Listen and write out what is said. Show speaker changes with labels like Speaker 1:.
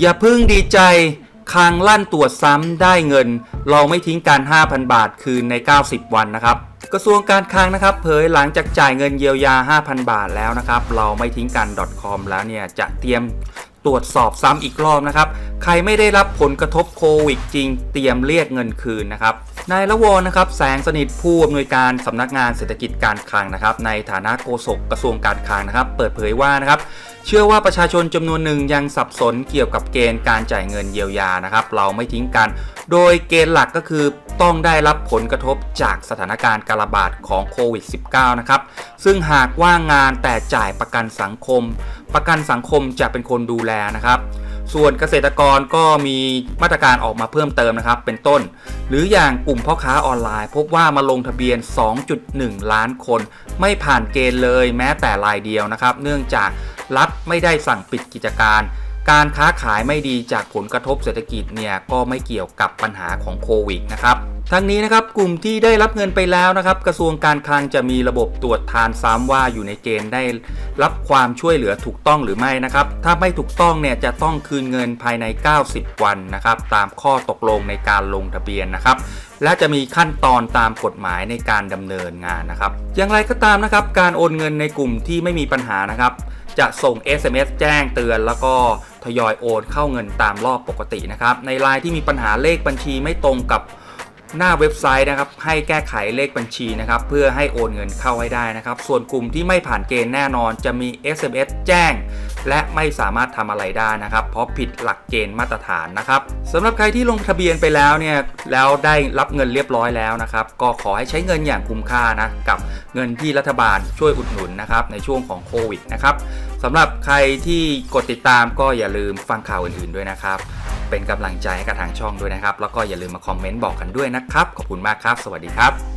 Speaker 1: อย่าพึ่งดีใจคางลั่นตรวจซ้ำได้เงิน เราไม่ทิ้งการ 5,000 บาทคืนใน 90 วันนะครับ กระทรวงการคลังนะครับเผยหลังจากจ่ายเงินเยียวยา 5,000 บาทแล้วนะครับ เราไม่ทิ้งกัน .com แล้วเนี่ยจะเตรียมตรวจสอบซ้ำอีกรอบนะครับ ใครไม่ได้รับผลกระทบโควิดจริง เตรียมเรียกเงินคืนนะครับ นายละวรนะครับแสงสนิทผู้อำนวยการสำนักงานเศรษฐกิจการคลังนะครับ ในฐานะโฆษกกระทรวงการคลังนะครับ เปิดเผยว่านะครับเชื่อว่าประชาชนจำนวนหนึ่งยังสับสนเกี่ยวกับเกณฑ์การจ่ายเงินเยียวยานะครับ เราไม่ทิ้งกัน โดยเกณฑ์หลักก็คือต้องได้รับผลกระทบจากสถานการณ์การระบาดของโควิด -19 นะครับ ซึ่งหากว่างงานแต่จ่ายประกันสังคม ประกันสังคมจะเป็นคนดูแลนะครับ ส่วนเกษตรกรก็มีมาตรการออกมาเพิ่มเติมนะครับ เป็นต้น หรืออย่างกลุ่มพ่อค้าออนไลน์ พบว่ามาลงทะเบียน 2.1 ล้านคน ไม่ผ่านเกณฑ์เลยแม้แต่รายเดียวนะครับ เนื่องจากรัฐไม่ได้สั่งปิดกิจการการค้าขายไม่ดีจากผลกระทบเศรษฐกิจเนี่ยก็ไม่เกี่ยวกับปัญหาของโควิดนะครับ ทั้งนี้นะครับกลุ่มที่ได้รับเงินไปแล้วนะครับ กระทรวงการคลังจะมีระบบตรวจทานซ้ำว่าอยู่ในเกณฑ์ได้รับความช่วยเหลือถูกต้องหรือไม่นะครับ ถ้าไม่ถูกต้องเนี่ยจะต้องคืนเงินภายใน 90 วันนะครับ ตามข้อตกลงในการลงทะเบียนนะครับ และจะมีขั้นตอนตามกฎหมายในการดำเนินงานนะครับ อย่างไรก็ตามนะครับ การโอนเงินในกลุ่มที่ไม่มีปัญหานะครับ จะส่ง SMS แจ้งเตือนแล้วก็ทยอยโอนเข้าเงินตามรอบปกตินะครับ ในรายที่มีปัญหาเลขบัญชีไม่ตรงกับ หน้าเว็บไซต์นะครับให้แก้ไขเลขบัญชีนะครับเพื่อให้โอนเงินเข้าให้ได้นะครับ ส่วนกลุ่มที่ไม่ผ่านเกณฑ์แน่นอนจะมี SMS แจ้ง และไม่สามารถทำอะไรได้นะครับ เพราะผิดหลักเกณฑ์มาตรฐานนะครับสำหรับใครที่ลงทะเบียนไปแล้วเนี่ยแล้วได้รับเงินเรียบร้อยแล้วนะครับ ก็ขอให้ใช้เงินอย่างคุ้มค่านะกับเงินที่รัฐบาลช่วยอุดหนุนนะครับในช่วงของโควิดนะครับสำหรับใครที่กดติดตามก็อย่าลืมฟังข่าวอื่นๆด้วยนะครับ เป็นกำลังใจให้กับทางช่องด้วยนะครับ แล้วก็อย่าลืมมาคอมเมนต์บอกกันด้วยนะครับ ขอบคุณมากครับ สวัสดีครับ